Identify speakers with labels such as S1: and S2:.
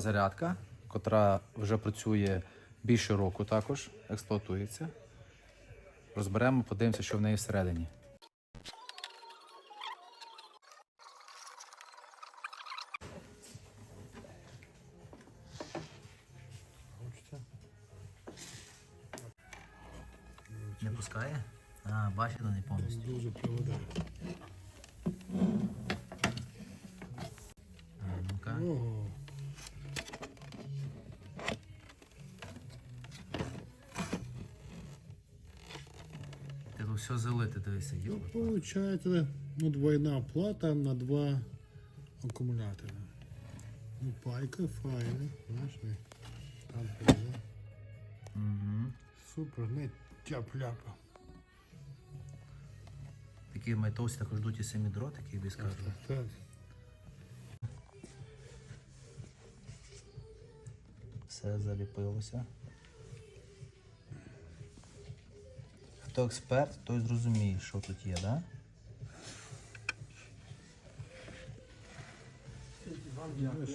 S1: Зарядка, котра вже працює більше року також, експлуатується. Розберемо, подивимося, що в неї всередині. Не пускає? А, бачите, не повністю.
S2: Дуже провода.
S1: Ну-ка. Все залити, дивися,
S2: Ну,
S1: йоли.
S2: получается, ну, двойна плата на два акумулятора. Ну, пайка файна, знаєш, не. Там.
S1: Угу.
S2: Супер, не тяп-ляпа.
S1: Такі майтовці також ждуть і самі дротики, би скажу.
S2: Так, так.
S1: Все заліпилося. Хто експерт, той зрозуміє, що тут є, да?
S2: Знаєш,